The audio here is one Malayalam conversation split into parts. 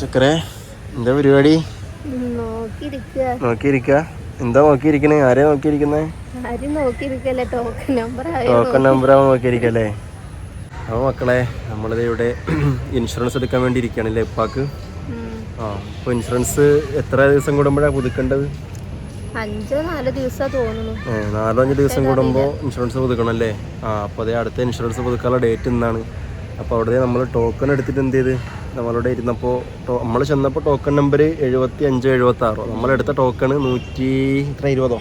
ചക്കരെ എന്താ പരിപാടി? നോക്കിയിരിക്ക? എന്താ നോക്കിയിരിക്കണേ? ആരെയാ നോക്കിയിരിക്കുന്നേ? ടോക്കൺ നമ്പർ ആവാൻ നോക്കിയിരിക്കല്ലേ? അപ്പൊ മക്കളെ നമ്മളിത് ഇവിടെ ഇൻഷുറൻസ് എടുക്കാൻ വേണ്ടി ഇരിക്കുകയാണല്ലേ ഉപ്പാക്ക് ആ അപ്പൊ ഇൻഷുറൻസ് എത്ര ദിവസം കൂടുമ്പോഴാണ് പുതുക്കേണ്ടത്? അഞ്ചോ നാലോ ദിവസം തോന്നുന്നു. നാലോ അഞ്ച് ദിവസം കൂടുമ്പോ ഇൻഷുറൻസ് പുതുക്കണം അല്ലേ ആ അപ്പോൾ അതേ അടുത്ത ഇൻഷുറൻസ് പുതുക്കാനുള്ള ഡേറ്റ് ഇന്നാണ്. അപ്പോൾ അവിടെ നമ്മൾ ടോക്കൺ എടുത്തിട്ട് എന്ത് ചെയ്ത്? നമ്മളവിടെ ഇരുന്നപ്പോൾ നമ്മൾ ചെന്നപ്പോൾ ടോക്കൺ നമ്പർ എഴുപത്തി അഞ്ചോ എഴുപത്തി ആറോ നമ്മളെടുത്ത ടോക്കൺ നൂറ്റി എത്ര ഇരുപതോ?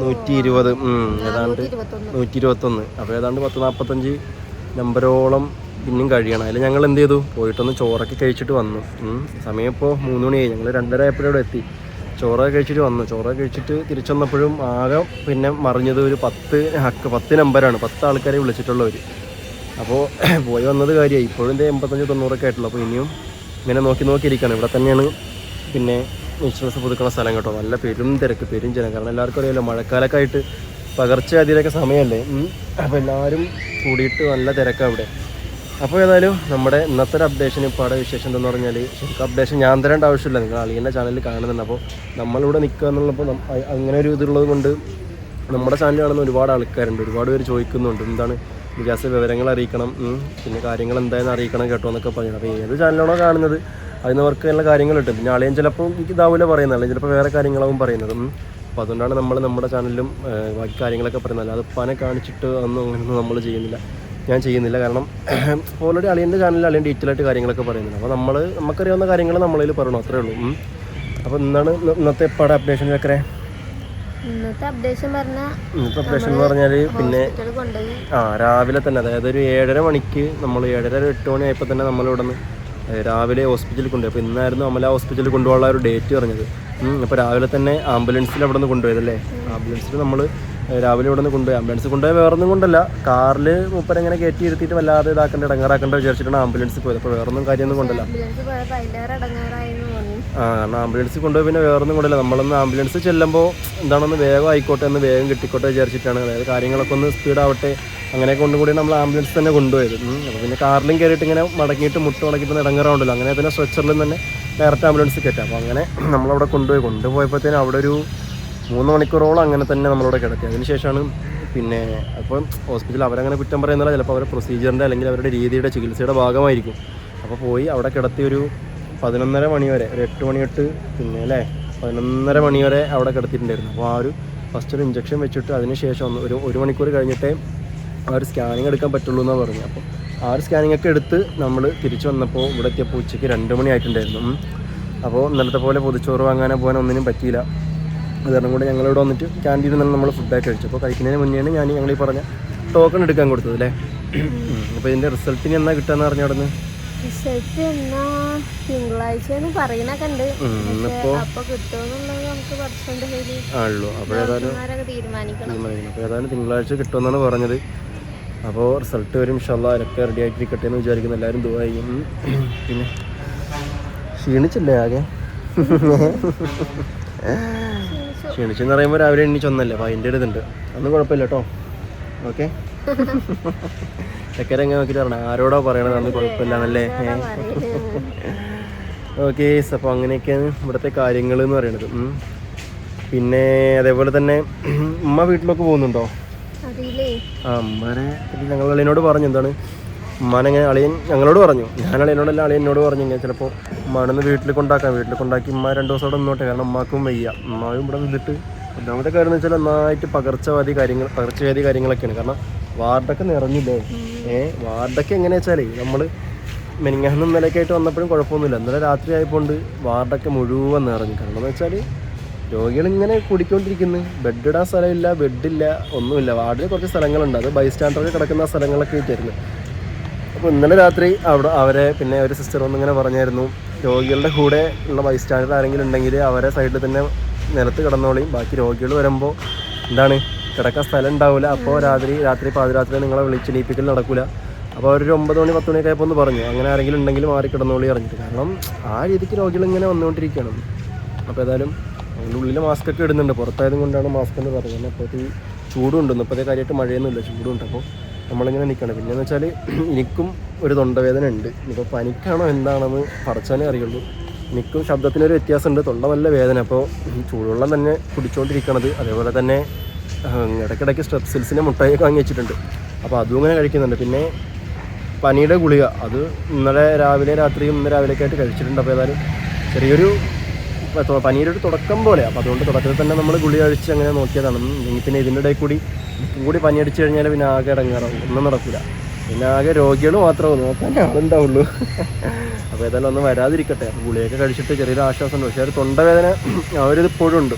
നൂറ്റി ഇരുപത് ഏതാണ്ട് നൂറ്റി ഇരുപത്തൊന്ന്. അപ്പോൾ ഏതാണ്ട് പത്ത് നാൽപ്പത്തഞ്ച് നമ്പരോളം പിന്നെയും കഴിയണം. അതിൽ ഞങ്ങൾ എന്ത് ചെയ്തു? പോയിട്ടൊന്ന് ചോറൊക്കെ കഴിച്ചിട്ട് വന്നു. സമയം ഇപ്പോൾ മൂന്ന് മണിയായി ഞങ്ങൾ രണ്ടര ആയപ്പോഴും അവിടെ എത്തി. ചോറൊക്കെ കഴിച്ചിട്ട് വന്നു. ചോറൊക്കെ കഴിച്ചിട്ട് തിരിച്ചു വന്നപ്പോഴും ആകെ പിന്നെ മറിഞ്ഞത് ഒരു പത്ത് ഹക്ക് പത്ത് നമ്പറാണ് പത്ത് ആൾക്കാരെ വിളിച്ചിട്ടുള്ളവർ അപ്പോൾ പോയി വന്നത് കാര്യമായി. ഇപ്പോഴും എന്റെ എൺപത്തഞ്ച് തൊണ്ണൂറൊക്കെ ആയിട്ടുള്ളൂ. അപ്പോൾ ഇനിയും ഇങ്ങനെ നോക്കി നോക്കി ഇവിടെ തന്നെയാണ് പിന്നെ ഇൻഷുറൻസ് പുതുക്കുന്ന സ്ഥലം കേട്ടോ. നല്ല പെരും തിരക്ക് പെരും ജനം. കാരണം എല്ലാവർക്കും അറിയാമല്ലോ മഴക്കാലൊക്കെ ആയിട്ട് പകർച്ചവ്യാധിയിലൊക്കെ സമയമല്ലേ അപ്പോൾ എല്ലാവരും കൂടിയിട്ട് നല്ല തിരക്കാണ് അവിടെ. അപ്പോൾ ഏതായാലും നമ്മുടെ ഇന്നത്തെ ഒരു അപ്ഡേഷൻ ഇപ്പോൾ വിശേഷം എന്തെന്ന് പറഞ്ഞാൽ ശരിക്കും അപ്ഡേഷൻ ഞാൻ തരേണ്ട ആവശ്യമില്ല. നിങ്ങൾ അളിയന്റെ ചാനൽ കാണുന്നുണ്ട്. അപ്പോൾ നമ്മളിവിടെ നിൽക്കുക എന്നുള്ളപ്പോൾ അങ്ങനെ ഒരു ഇതുള്ളത് കൊണ്ട് നമ്മുടെ ചാനൽ കാണുന്ന ഒരുപാട് ആൾക്കാരുണ്ട്. ഒരുപാട് പേര് ചോദിക്കുന്നുണ്ട്. എന്താണ് നിജാസ് വിവരങ്ങൾ അറിയിക്കണം പിന്നെ കാര്യങ്ങൾ എന്തായാലും അറിയിക്കണം കേട്ടോ എന്നൊക്കെ പറയുന്നത്. അപ്പോൾ ഏത് ചാനലാണോ കാണുന്നത് അതിന് അവർക്ക് നല്ല കാര്യങ്ങൾ കിട്ടും പിന്നെ ആളെയും ചിലപ്പോൾ എനിക്ക് ഇതാവില്ല പറയുന്നത് അല്ലെങ്കിൽ ചിലപ്പോൾ വേറെ കാര്യങ്ങളാവും പറയുന്നത്. അപ്പോൾ അതുകൊണ്ടാണ് നമ്മൾ നമ്മുടെ ചാനലിലും ബാക്കി കാര്യങ്ങളൊക്കെ പറയുന്നത്. അല്ലാതെ പനെ കാണിച്ചിട്ട് ഒന്നും നമ്മൾ ചെയ്യുന്നില്ല. ഞാൻ ചെയ്യുന്നില്ല. കാരണം ഓൾറെഡി അളിയന്റെ ചാനലിൽ അളിയൻ ഡീറ്റെയിൽ ആയിട്ട് കാര്യങ്ങളൊക്കെ പറയുന്നുണ്ട്. അപ്പോൾ നമ്മൾ നമുക്കറിയാവുന്ന കാര്യങ്ങൾ നമ്മളതിൽ പറയണം. അത്രേ ഉള്ളൂ. അപ്പോൾ ഇന്നാണ് ഇന്ന- ഇന്നത്തെ എപ്പാടെ അപ്ഡേഷൻ ചക്കരെ ഇന്നത്തെ അപ്ഡേഷൻ എന്ന് പറഞ്ഞാൽ പിന്നെ ആ രാവിലെ തന്നെ അതായത് ഒരു ഏഴര മണിക്ക് നമ്മൾ ഏഴര ഒരു എട്ട് മണി ആയപ്പോൾ തന്നെ നമ്മൾ ഇവിടെ നിന്ന് രാവിലെ ഹോസ്പിറ്റലിൽ കൊണ്ടുപോയി. അപ്പോൾ ഇന്നായിരുന്നു അമല ഹോസ്പിറ്റലിൽ കൊണ്ടുപോകാനുള്ള ഒരു ഡേറ്റ് പറഞ്ഞത്. അപ്പോൾ രാവിലെ തന്നെ ആംബുലൻസിൽ അവിടെ നിന്ന് കൊണ്ടുപോയതല്ലേ ആംബുലൻസിൽ നമ്മൾ രാവിലെ ഇവിടെ നിന്ന് കൊണ്ടുപോയി. ആംബുലൻസ് കൊണ്ടുപോയി വേറൊന്നും കൊണ്ടല്ല. കാറിൽ മൂപ്പരെങ്ങനെ കയറ്റി ഇരുത്തിയിട്ട് വല്ലാതെ ഇതാക്കേണ്ട ഇടങ്ങാറാക്കേണ്ട വിചാരിച്ചിട്ടാണ് ആംബുലൻസിൽ പോയത്. അപ്പോൾ വേറൊന്നും കാര്യമൊന്നും കൊണ്ടല്ല. ആംബുലൻസ് ആ കാരണം ആംബുലൻസിൽ കൊണ്ടുപോയി പിന്നെ വേറൊന്നും കൊണ്ടില്ല നമ്മളൊന്ന് ആംബുലൻസ് ചെല്ലുമ്പോൾ എന്താണെന്ന് വേഗം ആയിക്കോട്ടെ എന്ന് വേഗം കിട്ടിക്കോട്ടെ വിചാരിച്ചിട്ടാണ്. അതായത് കാര്യങ്ങളൊക്കെ ഒന്ന് സ്പീഡ് ആവട്ടെ. അങ്ങനെ കൊണ്ടും കൂടി നമ്മൾ ആംബുലൻസ് തന്നെ കൊണ്ടുപോയത്. അപ്പോൾ പിന്നെ കാറിലും കയറിയിട്ട് ഇങ്ങനെ മടങ്ങിയിട്ട് മുട്ട് മടക്കിയിട്ട് ഇടങ്ങാറുണ്ടല്ലോ അങ്ങനെ പിന്നെ സ്ട്രെച്ചറിലും തന്നെ ഡയറക്റ്റ് ആംബുലൻസ് കയറ്റാം. അപ്പോൾ അങ്ങനെ നമ്മളവിടെ കൊണ്ടുപോയി. കൊണ്ടുപോയപ്പോഴത്തേനും അവിടെ ഒരു മൂന്ന് മണിക്കൂറോളം അങ്ങനെ തന്നെ നമ്മളവിടെ കിടക്കുക അതിനുശേഷമാണ് പിന്നെ അപ്പം ഹോസ്പിറ്റലിൽ അവരങ്ങനെ കുറ്റം പറയുന്നില്ല ചിലപ്പോൾ അവരുടെ പ്രൊസീജിയറിന്റെ അല്ലെങ്കിൽ അവരുടെ രീതിയുടെ ചികിത്സയുടെ ഭാഗമായിരിക്കും. അപ്പോൾ പോയി അവിടെ കിടത്തി ഒരു പതിനൊന്നര മണി വരെ ഒരു എട്ട് മണി തൊട്ട് പിന്നെ അല്ലേ? പതിനൊന്നര മണി വരെ അവിടെ കിടത്തിയിട്ടുണ്ടായിരുന്നു. അപ്പോൾ ആ ഒരു ഫസ്റ്റ് ഒരു ഇഞ്ചക്ഷൻ വെച്ചിട്ട് അതിന് ശേഷം ഒന്ന് ഒരു ഒരു മണിക്കൂർ കഴിഞ്ഞിട്ടേ ആ ഒരു സ്കാനിങ് എടുക്കാൻ പറ്റുള്ളൂ എന്നാണ് പറഞ്ഞു അപ്പോൾ ആ ഒരു സ്കാനിങ് ഒക്കെ എടുത്ത് നമ്മൾ തിരിച്ചു വന്നപ്പോൾ ഇവിടെ എത്തിയപ്പോൾ ഉച്ചയ്ക്ക് രണ്ട് മണി ആയിട്ടുണ്ടായിരുന്നു അപ്പോൾ ഇന്നലത്തെ പോലെ പൊതിച്ചോറ് വാങ്ങാനോ പോകാനോ ഒന്നിനും പറ്റിയില്ല. അത് കാരണം കൂടെ ഞങ്ങളിവിടെ വന്നിട്ട് ക്യാന്റീനിൽ നിന്ന് നമ്മൾ ഫുഡൊക്കെ കഴിച്ചു. അപ്പോൾ കഴിക്കുന്നതിന് മുന്നെയാണ് ഞാൻ ഞങ്ങൾ ഈ പറഞ്ഞ ടോക്കൺ എടുക്കാൻ കൊടുത്തത് അല്ലേ? അപ്പോൾ ഇതിന്റെ റിസൾട്ടിന് എന്നാ കിട്ടുകയെന്ന് പറഞ്ഞു അവിടെ റിസൾട്ട് എന്നാ തിങ്കളാഴ്ച എന്ന് പറയണൊക്കെ ഉണ്ട് അപ്പൊ കിട്ടുമെന്നുള്ളത് നമുക്ക് തീരുമാനിക്കണം. കിട്ടുമെന്നാണ് പറഞ്ഞത്. അപ്പോൾ റിസൾട്ട് വരും അതൊക്കെ റെഡി ആക്കിയിരിക്കട്ടെ എന്ന് വിചാരിക്കുന്നു. എല്ലാവരും ചെയ്യും. പിന്നെ ക്ഷീണിച്ചില്ലേ ആകെ? ക്ഷീണിച്ചെന്ന് പറയുമ്പോൾ രാവിലെ എണ്ണിച്ചൊന്നല്ലേ അപ്പോൾ അതിന്റെ ഒരു ഇതുണ്ട്. ഒന്നും കുഴപ്പമില്ല കേട്ടോ ഓക്കെ? ചക്കര എങ്ങനെ നോക്കിയിട്ട് പറഞ്ഞു ആരോടോ പറയണത്? അന്ന് കുഴപ്പമില്ല എന്നല്ലേ ഓക്കെ അപ്പോൾ അങ്ങനെയൊക്കെയാണ് ഇവിടുത്തെ കാര്യങ്ങൾ എന്ന് പറയുന്നത് പിന്നെ അതേപോലെ തന്നെ ഉമ്മ വീട്ടിലൊക്കെ പോകുന്നുണ്ടോ? ആ ഉമ്മനെ ഞങ്ങൾ അളിയനോട് പറഞ്ഞു എന്താണ്? ഉമ്മാനെങ്ങനെ അളിയൻ ഞങ്ങളോട് പറഞ്ഞു. ഞാൻ അളിയനോടല്ല അളിയനോട് പറഞ്ഞു. ഇങ്ങനെ ചിലപ്പോൾ ഉമ്മാനൊന്ന് വീട്ടിൽ കൊണ്ടാക്കാം. വീട്ടിൽ കൊണ്ടാക്കി ഉമ്മ രണ്ട് ദിവസം അവിടെ നിന്നോട്ടെ കാരണം ഉമ്മാക്കും വയ്യ. ഉമ്മാവും ഇവിടെ നിന്നിട്ട് ഒന്നാമത്തെ കാര്യം എന്ന് വെച്ചാൽ നന്നായിട്ട് പകർച്ചവാദി കാര്യങ്ങൾ പകർച്ചവ്യാധി കാര്യങ്ങളൊക്കെയാണ്. കാരണം വാർഡൊക്കെ നിറഞ്ഞില്ലേ? ഏ വാർഡൊക്കെ എങ്ങനെയാ വെച്ചാൽ നമ്മൾ മെനിങ്ങാന്ന് നിലക്കായിട്ട് ആയിട്ട് വന്നപ്പോഴും കുഴപ്പമൊന്നുമില്ല. ഇന്നലെ രാത്രി ആയപ്പോണ്ട് വാർഡൊക്കെ മുഴുവൻ നിറഞ്ഞു. കാരണം എന്ന് വെച്ചാൽ രോഗികൾ ഇങ്ങനെ കൂടിക്കൊണ്ടിരിക്കുന്നു. ബെഡ് ഇടാൻ സ്ഥലമില്ല ബെഡില്ല ഒന്നുമില്ല. വാർഡിൽ കുറച്ച് സ്ഥലങ്ങളുണ്ട്. അത് ബൈസ്റ്റാൻഡറൊക്കെ കിടക്കുന്ന സ്ഥലങ്ങളൊക്കെ ആയിട്ടായിരുന്നു. അപ്പോൾ ഇന്നലെ രാത്രി അവിടെ അവരെ പിന്നെ ഒരു സിസ്റ്റർ ഒന്നിങ്ങനെ പറഞ്ഞായിരുന്നു രോഗികളുടെ കൂടെ ഉള്ള ബൈസ്റ്റാൻഡർ ആരെങ്കിലും ഉണ്ടെങ്കിൽ അവരെ സൈഡിൽ തന്നെ നിലത്ത് കിടന്നോളിയും ബാക്കി രോഗികൾ വരുമ്പോൾ എന്താണ് കിടക്കാൻ സ്ഥലം ഉണ്ടാവില്ല അപ്പോൾ രാത്രി രാത്രി പാതിരാത്രി നിങ്ങളെ വിളിച്ചെണീപ്പിക്കൽ നടക്കില്ല അപ്പോൾ ഒരു ഒമ്പത് മണി പത്ത് മണിയൊക്കെ ആയപ്പോൾ ഒന്ന് പറഞ്ഞു. അങ്ങനെ ആരെങ്കിലും ഉണ്ടെങ്കിൽ മാറി കിടന്നോളി അറിഞ്ഞിട്ട് കാരണം ആ രീതിക്ക് രോഗികൾ ഇങ്ങനെ വന്നുകൊണ്ടിരിക്കുകയാണ്. അപ്പോൾ ഏതായാലും അതിന്റെ ഉള്ളിൽ മാസ്ക് ഒക്കെ ഇടുന്നുണ്ട്. പുറത്തായതും കൊണ്ടാണ് മാസ്ക് എന്ന് പറയുന്നത്. കാരണം അപ്പോൾ ഈ ചൂടുണ്ട്. ഇപ്പോഴത്തെ കാര്യമായിട്ട് മഴയൊന്നുമില്ല. ചൂടുണ്ട്. അപ്പോൾ നമ്മളിങ്ങനെ നിൽക്കണം പിന്നെന്ന് വെച്ചാൽ എനിക്കും ഒരു തൊണ്ടവേദന ഉണ്ട്. ഇനിയിപ്പോൾ പനിക്കാണോ എന്താണെന്ന് പറച്ചാലേ അറിയുള്ളൂ. എനിക്കും ശബ്ദത്തിനൊരു വ്യത്യാസമുണ്ട്. തൊണ്ട നല്ല വേദന. അപ്പോൾ ചൂടുവെള്ളം തന്നെ കുടിച്ചുകൊണ്ടിരിക്കണത് അതേപോലെ തന്നെ ഇടയ്ക്കിടയ്ക്ക് സ്ട്രെപ്സിൽസിന്റെ മുട്ടായി വാങ്ങി വെച്ചിട്ടുണ്ട്. അപ്പോൾ അതും അങ്ങനെ കഴിക്കുന്നുണ്ട്. പിന്നെ പനിയുടെ ഗുളിക അത് ഇന്നലെ രാവിലെ രാത്രിയും ഇന്ന് രാവിലെയൊക്കെ ആയിട്ട് കഴിച്ചിട്ടുണ്ട്. അപ്പോൾ ഏതായാലും ചെറിയൊരു പനിയുടെ ഒരു തുടക്കം പോലെ. അപ്പോൾ അതുകൊണ്ട് തുടക്കത്തിൽ തന്നെ നമ്മൾ ഗുളിക കഴിച്ച് അങ്ങനെ നോക്കിയതാണ്. ഇനി പിന്നെ ഇതിന്റെ ഇടയിൽ കൂടി കൂടി പനി അടിച്ചു കഴിഞ്ഞാൽ പിന്നെ ആകെ ഇടങ്ങാറാവും ഒന്നും നടക്കില്ല പിന്നെ ആകെ രോഗികൾ മാത്രമേ നോക്കാൻ ആളുണ്ടാവുള്ളൂ. അപ്പോൾ ഏതായാലും ഒന്നും വരാതിരിക്കട്ടെ. ഗുളിയൊക്കെ കഴിച്ചിട്ട് ചെറിയൊരു ആശ്വാസമുണ്ട്. പക്ഷേ ഒരു തൊണ്ടവേദന അവരിത് ഇപ്പോഴും ഉണ്ട്.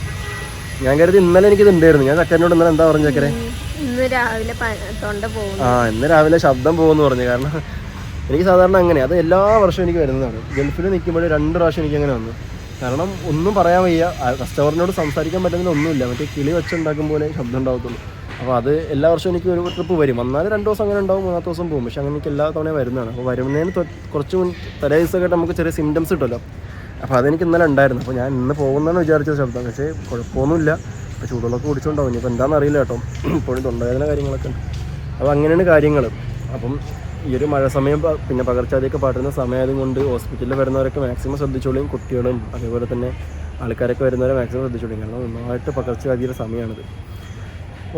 ഞാൻ കരുതി ഇന്നലെ എനിക്കിത് ഉണ്ടായിരുന്നു. ഞാൻ ചക്കരനോട് ഇന്നലെ എന്താ പറഞ്ഞു ചക്കരെ ഇന്ന് രാവിലെ പ- തൊണ്ട പോകുന്നു. ആ ഇന്ന് രാവിലെ ശബ്ദം പോകുമെന്ന് പറഞ്ഞു. കാരണം എനിക്ക് സാധാരണ അങ്ങനെ അത് എല്ലാ വർഷവും എനിക്ക് വരുന്നതാണ്. ഗൾഫിൽ നിൽക്കുമ്പോൾ രണ്ട് പ്രാവശ്യം എനിക്ക് അങ്ങനെ വന്നു. കാരണം ഒന്നും പറയാൻ വയ്യ. കസ്റ്റമറിനോട് സംസാരിക്കാൻ പറ്റുന്നതിന് ഒന്നുമില്ല. മറ്റേ കിളി വെച്ചുണ്ടാക്കും പോലെ ശബ്ദം ഉണ്ടാകത്തുള്ളൂ. അപ്പോൾ അത് എല്ലാ വർഷവും എനിക്ക് ഒരു ട്രിപ്പ് വരും. വന്നാൽ രണ്ട് ദിവസം അങ്ങനെ ഉണ്ടാവും മൂന്നാമത്തെ ദിവസം പോകും. പക്ഷെ അങ്ങനെ എനിക്ക് എല്ലാ തവണയും വരുന്നതാണ്. അപ്പോൾ വരുന്നതിന് കുറച്ച് മുൻ തലേ ദിവസമൊക്കെ നമുക്ക് ചെറിയ സിംറ്റംസ് കിട്ടുമല്ലോ. അപ്പോൾ അതെനിക്ക് ഇന്നലെ ഉണ്ടായിരുന്നു. അപ്പോൾ ഞാൻ ഇന്ന് പോകുന്നതെന്ന് വിചാരിച്ച ശബ്ദം. പക്ഷേ കുഴപ്പമൊന്നുമില്ല. ഇപ്പോൾ ചൂടുവെള്ളമൊക്കെ കുടിച്ചുകൊണ്ടാവും ഇനിയിപ്പോൾ എന്താണെന്ന് അറിയില്ല കേട്ടോ. ഇപ്പോഴും തൊണ്ടവേദന കാര്യങ്ങളൊക്കെ ഉണ്ട്. അപ്പോൾ അങ്ങനെയാണ് കാര്യങ്ങൾ. അപ്പം ഈ ഒരു മഴ സമയം പിന്നെ പകർച്ചവ്യാധിയൊക്കെ പടരുന്ന സമയമായത് കൊണ്ട് ഹോസ്പിറ്റലിൽ വരുന്നവരൊക്കെ മാക്സിമം ശ്രദ്ധിച്ചോളിയും കുട്ടികളും അതേപോലെ തന്നെ ആൾക്കാരൊക്കെ വരുന്നവരെ മാക്സിമം ശ്രദ്ധിച്ചോളിയും കാരണം നന്നായിട്ട് പകർച്ചവ്യാധിയുടെ സമയമാണിത്.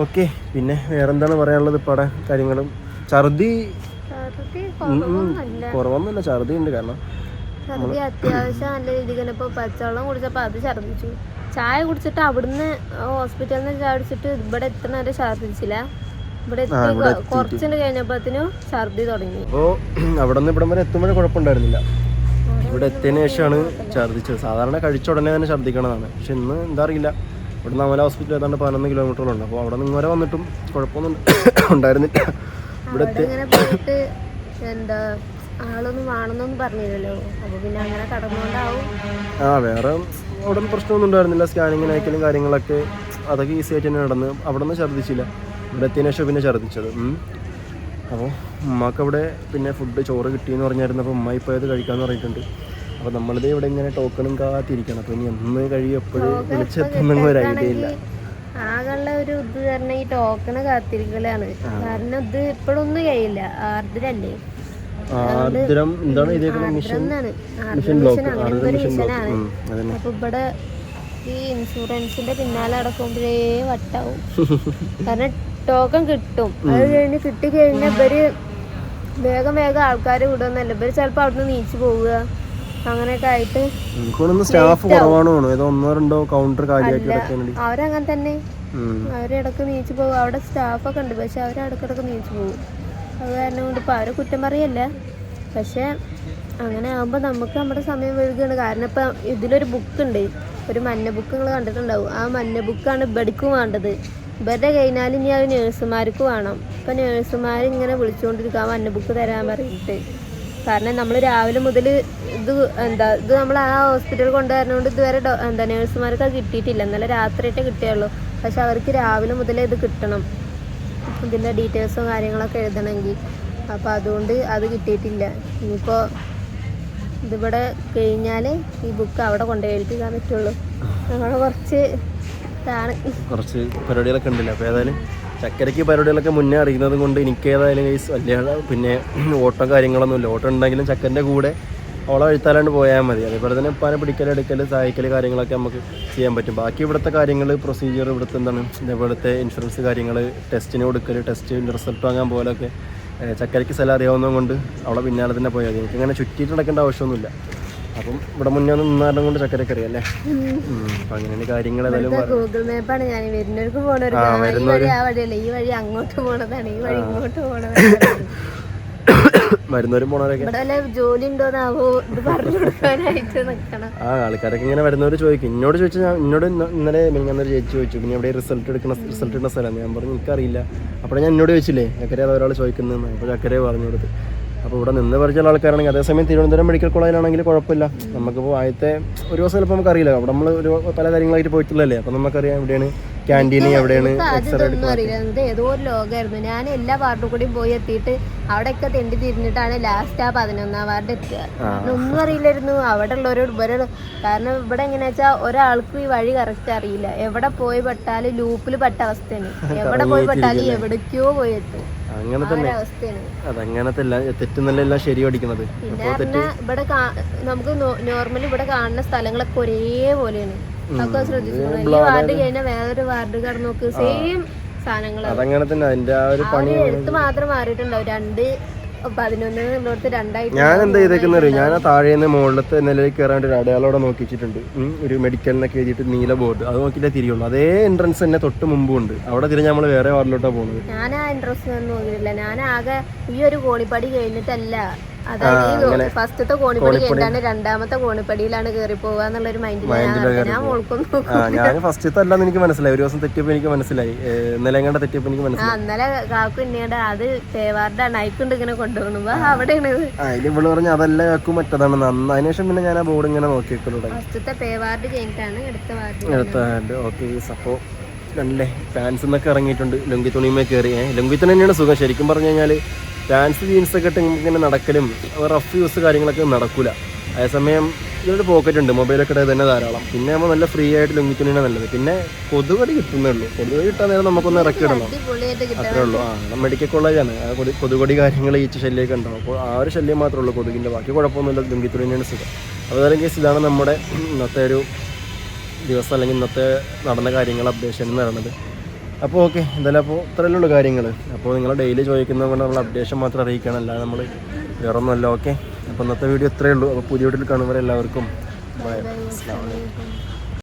ഓക്കെ. പിന്നെ വേറെന്താണ് പറയാനുള്ളത് ഇപ്പം കാര്യങ്ങളും? ഛർദി? കുറവൊന്നുമില്ല. ഛർദി ഉണ്ട് കാരണം ഛർദി അത്യാവശ്യം നല്ല രീതിക്ക് തന്നെ. ഇപ്പൊ പച്ചവെള്ളം കുടിച്ചപ്പോ അത് ഛർദിച്ചു ചായ കുടിച്ചിട്ട് അവിടുന്ന് ഹോസ്പിറ്റലിൽ നിന്ന് ചായ കുടിച്ചിട്ട് ഇവിടെ എത്തുന്ന വരെ ഛർദിച്ചില്ല ഇവിടെ എത്തി ഇവിടെ കൊ- കുറച്ചുണ്ട് കഴിഞ്ഞപ്പോഴത്തേനും ഛർദി തുടങ്ങി. അപ്പോൾ അവിടെ നിന്ന് ഇവിടം വരെ എത്തുമ്പോഴേ കുഴപ്പമുണ്ടായിരുന്നില്ല. ഇവിടെ എത്തിയതിന് ശേഷമാണ് ഛർദ്ദിച്ചത്. സാധാരണ കഴിച്ച ഉടനെ തന്നെ ഛർദ്ദിക്കണതാണ്. പക്ഷെ ഇന്ന് എന്താ അറിയില്ല. ഇവിടെ നിന്ന് അമല ഹോസ്പിറ്റൽ ഏതാണ്ട് പതിനൊന്ന് കിലോമീറ്ററുണ്ട് അപ്പോൾ അവിടെ നിന്ന് വരെ വന്നിട്ടും കുഴപ്പമൊന്നും ഉണ്ടായിരുന്നില്ല. ഇവിടെ എത്തി എന്താ ആളൊന്നും വേണമെന്നൊന്നും പറഞ്ഞില്ലല്ലോ. അപ്പൊ പിന്നെ അങ്ങനെ കടന്നുകൊണ്ടാവും. ആ വേറെ അവിടെ പ്രശ്നമൊന്നും ഉണ്ടായിരുന്നില്ല. സ്കാനിങ്ങിന് അയക്കലും കാര്യങ്ങളൊക്കെ അതൊക്കെ ഈസി ആയിട്ട് തന്നെ നടന്ന് അവിടെ നിന്ന് ഛർദ്ദിച്ചില്ല. ഇവിടെ എത്തിയ ശേഷം പിന്നെ ഛർദ്ദിച്ചത്. അപ്പോൾ ഉമ്മാക്ക് അവിടെ പിന്നെ ഫുഡ് ചോറ് കിട്ടിയെന്ന് പറഞ്ഞായിരുന്നു. അപ്പോൾ ഉമ്മ ഇപ്പോൾ ഇത് കഴിക്കാമെന്ന് പറഞ്ഞിട്ടുണ്ട്. അപ്പോൾ നമ്മളിത് ഇവിടെ ഇങ്ങനെ ടോക്കണും കാത്തിരിക്കണം. അപ്പോൾ ഇനി എന്ന് കഴിയും എപ്പോഴും വിളിച്ചെത്തുന്ന ഒരു ഐഡിയ ഇല്ല. ആകെയുള്ള ഒരു ഇത് ഈ ടോക്കണ് കാത്തിരിക്കലാണ്. കാരണം ഇത് ഇപ്പോഴൊന്നും കഴിയില്ല. ആർദ്രല്ലേ? ആർദ്രം എന്താണ് mission mission block. Aardram mission block. അതന്നെ. അപ്പൊ ഇവിടെ ഈ ഇൻഷുറൻസിന്റെ പിന്നാലെ അടക്കുമ്പോഴേ വട്ടാവും. കാരണം ടോക്കൺ കിട്ടും. അത് കഴിഞ്ഞ് കിട്ടി ഇവർ വേഗം വേഗം ആൾക്കാർ വിടുന്നല്ല ഇവർ ചിലപ്പോ അവിടുന്ന് നീച്ചു പോവുക. അങ്ങനെയൊക്കെ ആയിട്ട് സ്റ്റാഫ് കുറവാണ് തോന്നുന്നു. ഏതോ ഒന്നോ രണ്ടോ കൗണ്ടർ അവരങ്ങനെ തന്നെ. അവരിടക്ക് നീച്ചു പോകും അവിടെ സ്റ്റാഫൊക്കെ ഉണ്ട്. പക്ഷെ അവരടക്കിടക്ക് നീച്ചു പോകും അത് കാരണം കൊണ്ട് ഇപ്പോൾ അവരെ കുറ്റം പറയല്ല. പക്ഷേ അങ്ങനെ ആകുമ്പോൾ നമുക്ക് നമ്മുടെ സമയം വഴുകുകയാണ് കാരണം ഇപ്പം ഇതിലൊരു ബുക്ക് ഉണ്ട് ഒരു മഞ്ഞ ബുക്ക് നിങ്ങൾ കണ്ടിട്ടുണ്ടാവും. ആ മഞ്ഞ ബുക്കാണ് ഇബടിക്കും വേണ്ടത്. ഇവരുടെ കഴിഞ്ഞാൽ ഇനി അത് നേഴ്സുമാർക്ക് വേണം. ഇപ്പം നേഴ്സുമാർ ഇങ്ങനെ വിളിച്ചുകൊണ്ടിരിക്കുക ആ മഞ്ഞ ബുക്ക് തരാൻ പറഞ്ഞിട്ട്. കാരണം നമ്മൾ രാവിലെ മുതൽ ഇത് എന്താ ഇത് നമ്മൾ ആ ഹോസ്പിറ്റലിൽ കൊണ്ടുവരുന്നതുകൊണ്ട് ഇതുവരെ എന്താ നേഴ്സുമാർക്ക് അത് കിട്ടിയിട്ടില്ല. ഇന്നലെ രാത്രിയായിട്ടേ കിട്ടിയുള്ളൂ. പക്ഷെ അവർക്ക് രാവിലെ മുതലേ ഇത് കിട്ടണം. ഇതിന്റെ ഡീറ്റെയിൽസും കാര്യങ്ങളൊക്കെ എഴുതണമെങ്കിൽ. അപ്പോൾ അതുകൊണ്ട് അത് കിട്ടിയിട്ടില്ല. ഇനിയിപ്പോൾ ഇതിവിടെ കഴിഞ്ഞാൽ ഈ ബുക്ക് അവിടെ കൊണ്ടുപോയി പറ്റുള്ളൂ. ഞങ്ങൾ കുറച്ച് കുറച്ച് പരിപാടികളൊക്കെ ഉണ്ടല്ലോ? അപ്പോൾ ഏതായാലും ചക്കരയ്ക്ക് പരിപാടികളൊക്കെ മുന്നേ അറിയുന്നത് കൊണ്ട് എനിക്ക് ഏതായാലും വലിയ പിന്നെ ഓട്ടോ കാര്യങ്ങളൊന്നുമില്ല. ഓട്ടം ഉണ്ടെങ്കിലും ചക്കന്റെ കൂടെ അവളെ എഴുത്താലാണ്ട് പോയാൽ മതി. അതേപോലെ തന്നെ ഉപ്പാനെ പിടിക്കൽ എടുക്കൽ സഹായിക്കൽ കാര്യങ്ങളൊക്കെ നമുക്ക് ചെയ്യാൻ പറ്റും. ബാക്കി ഇവിടുത്തെ കാര്യങ്ങൾ പ്രൊസീജിയർ ഇവിടുത്തെ എന്താണ്? ഇതേപോലത്തെ ഇൻഷുറൻസ് കാര്യങ്ങൾ ടെസ്റ്റിന് കൊടുക്കൽ ടെസ്റ്റിന്റെ റിസൾട്ട് വാങ്ങാൻ പോലൊക്കെ ചക്കരയ്ക്ക് സ്ഥലം അറിയാവുന്നത് കൊണ്ട് അവളെ പിന്നാലെ തന്നെ പോയാൽ മതി. എനിക്കിങ്ങനെ ചുറ്റിയിട്ട് നടക്കേണ്ട ആവശ്യമൊന്നുമില്ല. അപ്പം ഇവിടെ മുന്നേ ഒന്ന് നിന്നാലും കൊണ്ട് ചക്കരയ്ക്ക് അറിയാം അല്ലേ? അപ്പം അങ്ങനെയാണ് കാര്യങ്ങൾ ഏതായാലും ഗൂഗിൾ മാപ്പാണ് ഞാൻ. വരുന്നവർക്ക് പോണവർക്ക് ആ, ഈ വഴി അങ്ങോട്ട് പോണതാണ് ഈ വഴി ഇങ്ങോട്ട് പോണതാണ്. വരുന്നവരും പോണവരൊക്കെ. ഇവിടെ വല്ല ജോലി ഉണ്ടോന്നാവോ? ഇത് പറഞ്ഞു കൊടുക്കാനായിട്ട് നിക്കണം. ആ ആൾക്കാരൊക്കെ ഇങ്ങനെ വരുന്നവർ ചോദിക്കും. എന്നോട് ചോദിച്ചാൽ ഞാൻ എന്നോട് ഇന്ന- ഇന്നലെ മിനിഞ്ഞാന്നൊരു ചേച്ചി ചോദിച്ചു. പിന്നെ എവിടെ റിസൾട്ട് എടുക്കുന്ന റിസൾട്ട് ഇടുന്ന സ്ഥലം? ഞാൻ പറഞ്ഞു എനിക്കറിയില്ല. അപ്പോൾ ഞാൻ എന്നോട് ചോദിച്ചില്ലേ ചക്കര അത് ഒരാൾ ചോദിക്കുന്നതെന്ന്? അപ്പോൾ ചക്കരെ പറഞ്ഞു കൊടുത്ത്. അപ്പോൾ ഇവിടെ നിന്ന് പരിചയമുള്ള ആൾക്കാരാണെങ്കിൽ അതേസമയം തിരുവനന്തപുരം മെഡിക്കൽ കോളേജിലാണെങ്കിൽ കുഴപ്പമില്ല. നമുക്കിപ്പോൾ ആദ്യത്തെ ഒരു ദിവസം ചിലപ്പോൾ നമുക്കറിയില്ല. അവിടെ നമ്മൾ ഒരു പല കാര്യങ്ങളായിട്ട് പോയിട്ടുള്ളതല്ലേ? അപ്പോൾ നമുക്കറിയാം എവിടെയാണ് ക്യാന്റീൻ എവിടെയാണ് അറിയില്ല. ഏതോ ഒരു ലോകമായിരുന്നു ഞാൻ എല്ലാ വാർഡിൽ കൂടിയും പോയി എത്തിയിട്ട് അവിടെയൊക്കെ തെണ്ടി തിരിഞ്ഞിട്ടാണ് ലാസ്റ്റ് ആ പതിനൊന്നാം വാർഡ് എത്തുക ഒന്നും അറിയില്ലായിരുന്നു. അവിടെ ഉള്ളവരോട് ഇവരെ കാരണം ഇവിടെ എങ്ങനെയാ വെച്ചാൽ ഒരാൾക്ക് ഈ വഴി കറക്റ്റ് അറിയില്ല. എവിടെ പോയി പെട്ടാലും ലൂപ്പിൽ പെട്ട അവസ്ഥയാണ്. എവിടെ പോയി പെട്ടാലും എവിടേക്കോ പോയി എത്തും. അങ്ങനെ തന്നെ. തെറ്റുന്നല്ല എല്ലാം ശരി പഠിക്കുന്നത് പിന്നെ ഇവിടെ നമുക്ക് നോർമലി ഇവിടെ കാണുന്ന സ്ഥലങ്ങളൊക്കെ ഒരേപോലെയാണ്. അതൊക്കെ ശ്രദ്ധിച്ചു ഈ വാർഡ് കഴിഞ്ഞാൽ വേറൊരു വാർഡ് കടന്നു നോക്ക്. സെയിം സാധനങ്ങളാണ് അതങ്ങനെ തന്നെ അതിന്റെ ആ ഒരു പണി എടുത്ത് മാത്രം മാറിയിട്ടുണ്ടാവും രണ്ട് ഞാൻ എന്താ ചെയ്തേക്കുന്ന അറിയോ ഞാൻ ആ താഴേന്ന് മുകളിലത്തെ നിലയിൽ കയറാൻ വേണ്ടി ഒരു അടയാളോടെ നോക്കി വെച്ചിട്ടുണ്ട് ഒരു ഒരു മെഡിക്കലിനൊക്കെ എഴുതിയിട്ട് നീല ബോർഡ് അത് നോക്കിയിട്ടേ തിരിയുള്ളൂ. അതേ എൻട്രൻസ് തന്നെ തൊട്ട് മുമ്പും ഉണ്ട്. അവിടെ തിരിഞ്ഞ് നമ്മൾ വേറെ വാർഡിലോട്ടാണ് പോകുന്നത് ഞാൻ ആ എൻട്രൻസ് നോക്കിയിട്ടില്ല. ഞാൻ ആകെ ഈ ഒരു കോളിപ്പടി കഴിഞ്ഞിട്ടല്ല. അതായത് ഫസ്റ്റത്തെ കോണിപ്പടി രണ്ടാമത്തെ കോണിപ്പടിയിലാണ് കയറി മൈൻഡിൽ ഞാൻ ഞാൻ ഫസ്റ്റത്തെ അല്ലാന്ന് എനിക്ക് മനസ്സിലായി. ഒരു ദിവസം തെറ്റിയപ്പോൾ എനിക്ക് മനസ്സിലായി. ഇന്നലെ എങ്ങാണ്ട് തെറ്റിയപ്പോൾ എനിക്ക് മനസ്സിലായി. ഇന്നലെ കാക്കു ഇന്നേണ്ട അത് തേവാറുടെ നൈക്കുണ്ട് ഇങ്ങനെ അവിടെയാണ് അതിൽ ഇവൾ പറഞ്ഞ അതല്ല കാക്കും മറ്റതാണ്. അതിനുശേഷം പിന്നെ ഞാൻ ആ ബോർഡ് ഇങ്ങനെ നോക്കി വെക്കലുണ്ടായി ഫസ്റ്റത്തെ പേവാർഡ് കഴിഞ്ഞിട്ടാണ് അടുത്ത വാർഡ് അടുത്ത ഓക്കെ ഫാൻസ് എന്നൊക്കെ ഇറങ്ങിയിട്ടുണ്ട്. ലുങ്കി തുണിമേ കയറി ലുങ്കി തുണി തന്നെയാണ് സുഖം. ശരിക്കും പറഞ്ഞു കഴിഞ്ഞാൽ ഫാൻസ് ജീൻസ് ഒക്കെ ഇട്ട് ഇങ്ങനെ നടക്കലും റഫ് യൂസ് കാര്യങ്ങളൊക്കെ നടക്കില്ല അതേസമയം ഇതിലൊരു പോക്കറ്റ് ഉണ്ട് മൊബൈലൊക്കെ ഇടയിൽ തന്നെ ധാരാളം. പിന്നെ നമ്മൾ നല്ല ഫ്രീ ആയിട്ട് ലുങ്കി തുണിയാണ് നല്ലത്. പിന്നെ കൊതുകടി കിട്ടുന്നേ ഉള്ളൂ. കൊതുകടി കിട്ടാൻ നേരം നമുക്കൊന്ന് ഇറക്കി ഇടണം അത്രേ ഉള്ളൂ. ആ മെഡിക്കൽ കോളേജാണ് ആ കൊതു കൊതുകടി കാര്യങ്ങൾ ഈച്ച ശല്യമൊക്കെ ഉണ്ടാവും. അപ്പോൾ ആ ഒരു ശല്യം മാത്രമേ ഉള്ളൂ കൊതുകിന്റെ. ബാക്കി കുഴപ്പമൊന്നുമില്ല ലുങ്കി തുണിയാണ് സുഖം അതായത് കേസ് ഇതാണ് നമ്മുടെ ഇന്നത്തെ ഒരു ദിവസം അല്ലെങ്കിൽ ഇന്നത്തെ നടന്ന കാര്യങ്ങൾ അപ്ഡേഷൻ എന്ന് പറയുന്നത്. അപ്പോൾ ഓക്കെ എന്തായാലും അപ്പോൾ ഇത്രയല്ലേ ഉള്ളൂ കാര്യങ്ങൾ അപ്പോൾ നിങ്ങൾ ഡെയിലി ചോദിക്കുന്നത് കൊണ്ട് നമ്മൾ അപ്ഡേഷൻ മാത്രം അറിയിക്കണം അല്ലാതെ നമ്മൾ വേറൊന്നുമല്ല ഓക്കെ? അപ്പോൾ ഇന്നത്തെ വീഡിയോ ഇത്രയേ ഉള്ളൂ. അപ്പോൾ പുതിയ വീട്ടിൽ കാണുമ്പോൾ എല്ലാവർക്കും ബൈ ബൈ.